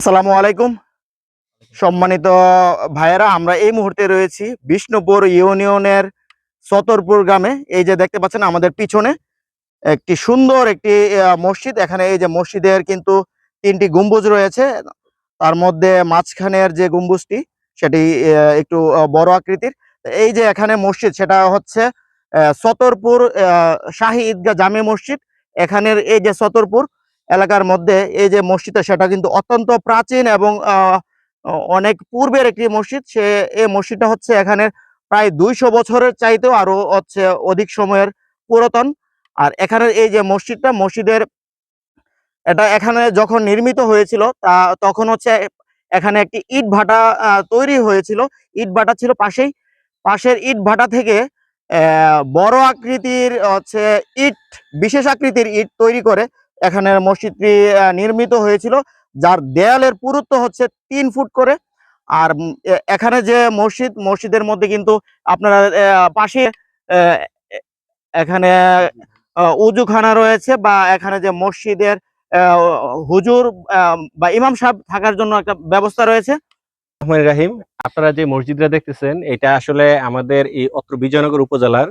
আসসালামু আলাইকুম। সম্মানিত ভাইয়েরা, আমরা এই মুহূর্তে রয়েছি বিষ্ণুপুর ইউনিয়নের সতরপুর গ্রামে। এই যে দেখতে পাচ্ছেন, আমাদের পিছনে একটি সুন্দর একটি মসজিদ। এখানে এই যে মসজিদের কিন্তু তিনটি গম্বুজ রয়েছে। তার মধ্যে মাঝখানের যে গম্বুজটি, সেটি একটু বড় আকৃতির। এই যে এখানে মসজিদ, সেটা হচ্ছে সতরপুর শাহী ঈদগাহ জামে মসজিদ। এখানের এই যে সতরপুর এলাকার মধ্যে এই যে মসজিদটা, সেটা কিন্তু অত্যন্ত প্রাচীন এবং অনেক পূর্বের একটি মসজিদ। সে, এই মসজিদটা হচ্ছে এখানে প্রায় দুইশো বছরের চাইতেও আরও হচ্ছে অধিক সময়ের পুরাতন। আর এখানের এই যে মসজিদটা, মসজিদের এটা এখানে যখন নির্মিত হয়েছিল, তা তখন হচ্ছে এখানে একটি ইট ভাটা তৈরি হয়েছিল। ইট ভাটা ছিল পাশেই। পাশের ইট ভাটা থেকে বড় আকৃতির হচ্ছে ইট, বিশেষ আকৃতির ইট তৈরি করে এখানের মসজিদটি নির্মিত হয়েছিল, যার দেয়ালের পুরুত্ব হচ্ছে তিন ফুট করে। আর এখানে যে মসজিদ, মসজিদের মধ্যে কিন্তু আপনারা পাশে এখানে উজুখানা রয়েছে বা এখানে যে মসজিদের হুজুর বা ইমাম সাহেব থাকার জন্য একটা ব্যবস্থা রয়েছে। রাহিম, আপনারা যে মসজিদটা দেখতেছেন, এটা আসলে আমাদের এই অত্র বিজয়নগর উপজেলার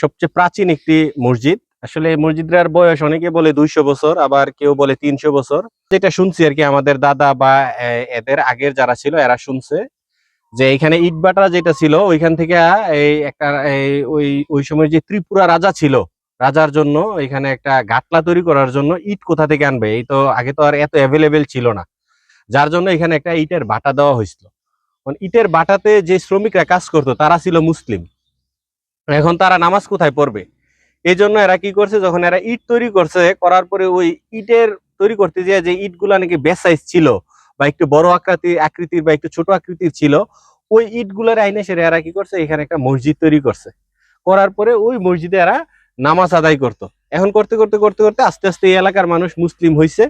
সবচেয়ে প্রাচীন একটি মসজিদ। আসলে এই মসজিদটার বয়স অনেকে বলে দুইশো বছর, আবার কেউ বলে তিনশো বছর। যেটা শুনছি আর কি আমাদের দাদা বা এদের আগের যারা ছিল, এরা শুনছে যে এখানে ইটবাটা যেটা ছিল, ওইখান থেকে এই একটা ওই ওই সময় যে ত্রিপুরা রাজা ছিল, রাজার জন্য এখানে একটা গাটলা তৈরি করার জন্য ইট কোথা থেকে আনবে? এই তো আগে তো আর এত অ্যাভেলেবেল ছিল না। যার জন্য এখানে একটা ইটের বাটা দেওয়া হয়েছিল। এখন ইটের বাটাতে যে শ্রমিকরা কাজ করতো, তারা ছিল মুসলিম। এখন তারা নামাজ কোথায় পড়বে? এই জন্য এরা কি করছে, যখন এরা ইট তৈরি করছে, করার পরে ওই ইটের তৈরি করতে যে যে ইটগুলা নাকি বেশ সাইজ ছিল বা একটু বড় আকৃতি, আকৃতির বা একটু ছোট আকৃতির ছিল, ওই ইটগুলার আইনে সেরে এরা কি করছে, এখানে একটা মসজিদ তৈরি করছে। করার পরে ওই মসজিদে এরা নামাজ আদায় করতো। এখন করতে করতে করতে করতে আস্তে আস্তে এই এলাকার মানুষ মুসলিম হইছে।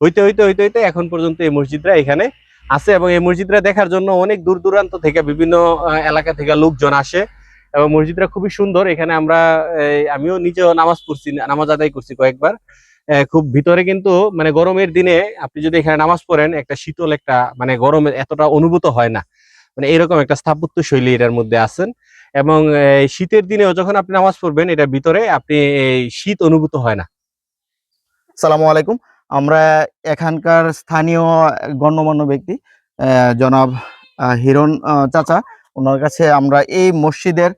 হইতে হইতে হইতে হইতে এখন পর্যন্ত এই মসজিদরা এখানে আছে এবং এই মসজিদরা দেখার জন্য অনেক দূর দূরান্ত থেকে বিভিন্ন এলাকা থেকে লোকজন আসে। এবং মসজিদটা খুবই সুন্দর। এখানে আমরা আমিও নিজেও নামাজ পড়ছি, নামাজ আদায় করছি কয়েকবার। খুব ভিতরে কিন্তু মানে গরমের দিনে আপনি যদি এখানে নামাজ পড়েন, একটা শীতল একটা মানে গরমের এতটা অনুভূত হয় না। মানে এরকম একটা স্থাপত্য শৈলী এটার মধ্যে আছেন। এবং শীতের দিনেও যখন আপনি নামাজ পড়বেন এটার ভিতরে আপনি শীত অনুভূত হয় না। সালামু আলাইকুম। আমরা এখানকার স্থানীয় গণ্যমান্য ব্যক্তি জনাব হিরণ চাচা। ওনার কাছে আমরা এই মসজিদের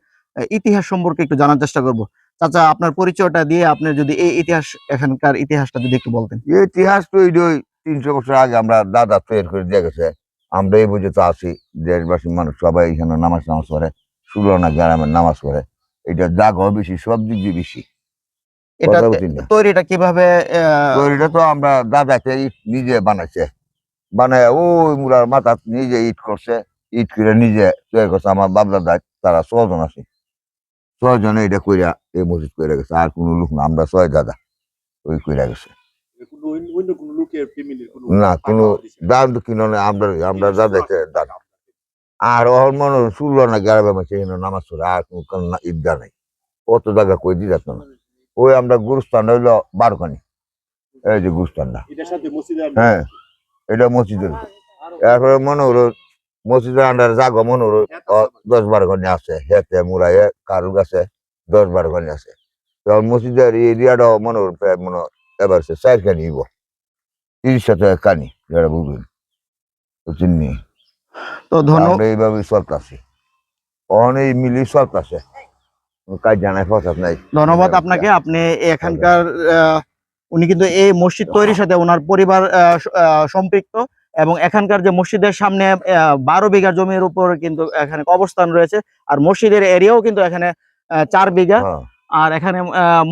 ইতিহাস সম্পর্কে একটু জানার চেষ্টা করব। চাচা আপনার পরিচয়টা দিয়ে আপনি যদি এই ইতিহাস এখানকার ইতিহাসটা যদি একটু বলতেন। এই ইতিহাস তো এই ওই তিনশো বছর আগে আমরা দাদা তৈরি করে দিয়ে গেছে। আমরা এই বুঝে তো আছি দেশবাসীর মানুষ সবাই এখানে নামাজ নামাজ পড়ে। সুলনা গ্রামের নামাজ পড়ে। এটা জাগহ বেশি সব দিক দিয়ে বেশি। এটা তৈরিটা কীভাবে তৈরিটা তো আমরা দাদাকে ইট নিজে বানাইছে। বানায় ওই মুরার মাথা নিজে ইট করছে। ইট করে নিজে তৈরি করছে। আমার বাপ দাদা তারা ছজন আছে। ছয়জনে এটা কইরা এই মসজিদ করে গেছে। আর কোনো লোক না। আমরা ছয় দাদা। ওই কইরা গেছে। কোনো কোনো কোনো না কোনো। দাম তো কিনো না আমরা আমরা দাদাকে দাদা। আর ওর মনে শুনলো না গ্রামে মাসে এখানে নামাজ পড়ে। আর কোনো ঈদগা নাই। কত জায়গা কই দিয়ে যেত না। ওই আমরা গুরুস্থান হইল বারোখানি। এই যে গুরুস্থানটা। এটার সাথে মসজিদের হ্যাঁ এটা মসজিদের। এরপরে মনে হলো মসজিদের আন্ডারে জাগো মনে হলো ও দশ বারো খানি আছে হেতে মুরাইয়ে কারু গাছে দশ বারো খানি আছে। তখন মসজিদের এরিয়াটাও মনে হলো প্রায় মনে এবার সে চার খানি হইব। তিরিশ সাথে কানি যেটা বুঝবেন। বুঝছেন নি? তো ধন্যবাদ এইভাবে চলতেছি। অনেক মিলি চলতেছে। কাজ জানাই ফসাদ নাই। ধন্যবাদ আপনাকে। আপনি এখানকার আহ, উনি কিন্তু এই মসজিদ তৈরির সাথে ওনার পরিবার আহ, আহ, সম্পৃক্ত। এবং এখানকার যে মসজিদের সামনে বারো বিঘা জমির উপর কিন্তু এখানে অবস্থান রয়েছে। আর মসজিদের এরিয়াও কিন্তু এখানে চার বিঘা। হ্যাঁ, আর এখানে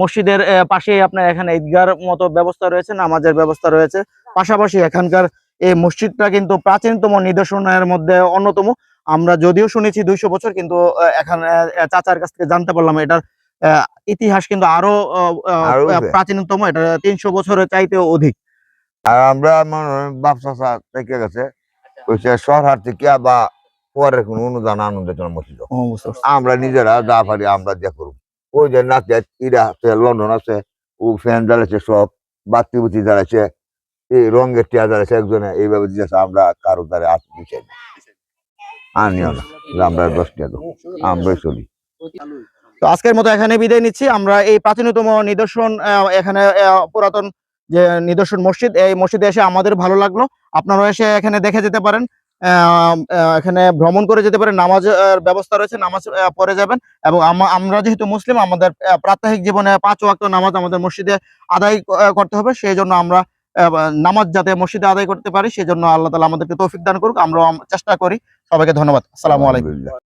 মসজিদের পাশে আপনার এখানে ঈদগার মতো ব্যবস্থা রয়েছে নামাজের ব্যবস্থা রয়েছে। পাশাপাশি এখানকার এই মসজিদটা কিন্তু প্রাচীনতম নিদর্শনের মধ্যে অন্যতম। আমরা যদিও শুনেছি দুইশো বছর কিন্তু এখানে চাচার কাছ থেকে জানতে পারলাম এটার আহ, ইতিহাস কিন্তু আরও। প্রাচীনতম এটা তিনশো বছরের চাইতেও অধিক। আর আমরা মনে হয় বাপ চাষা থেকে গেছে। ওইসে শহর থেকে বা পরে কোনো অনুদান আনন্দ পারছি। আমরা নিজেরা যা পারি আমরা যা করব। ওই যে নাচে ইরা আছে লন্ডন আছে ও ফ্যান জ্বালাচ্ছে সব বাতি বুতি জ্বালাচ্ছে এই রঙের টিয়া আছে একজনে এইভাবে দিয়েছে আমরা কারও দ্বারা আর দিচ্ছি না। আনিও না আমরা দশ টাকা দেবো আমরাই চলি। তো আজকের মতো এখানে বিদায় নিচ্ছি। আমরা এই প্রাচীনতম নিদর্শন আহ, এখানে আহ, পুরাতন যে নিদর্শন মসজিদ, এই মসজিদে এসে আমাদের ভালো লাগল। আপনারাও এসে এখানে দেখে যেতে পারেন। এখানে ভ্রমণ করে যেতে পারেন। নামাজ ব্যবস্থা রয়েছে, নামাজ পড়ে যাবেন এবং আম- আমরা যেহেতু মুসলিম, আমাদের প্রাত্যহিক জীবনে পাঁচ ওয়াক্ত নামাজ আমাদের মসজিদে আদায় করতে হবে। সেই জন্য আমরা নামাজ যাতে মসজিদে আদায় করতে পারি, সেই জন্য আল্লাহ তালা আমাদেরকে তৌফিক দান করুক। আমরা চেষ্টা করি। সবাইকে ধন্যবাদ। আসসালামু আলাইকুম।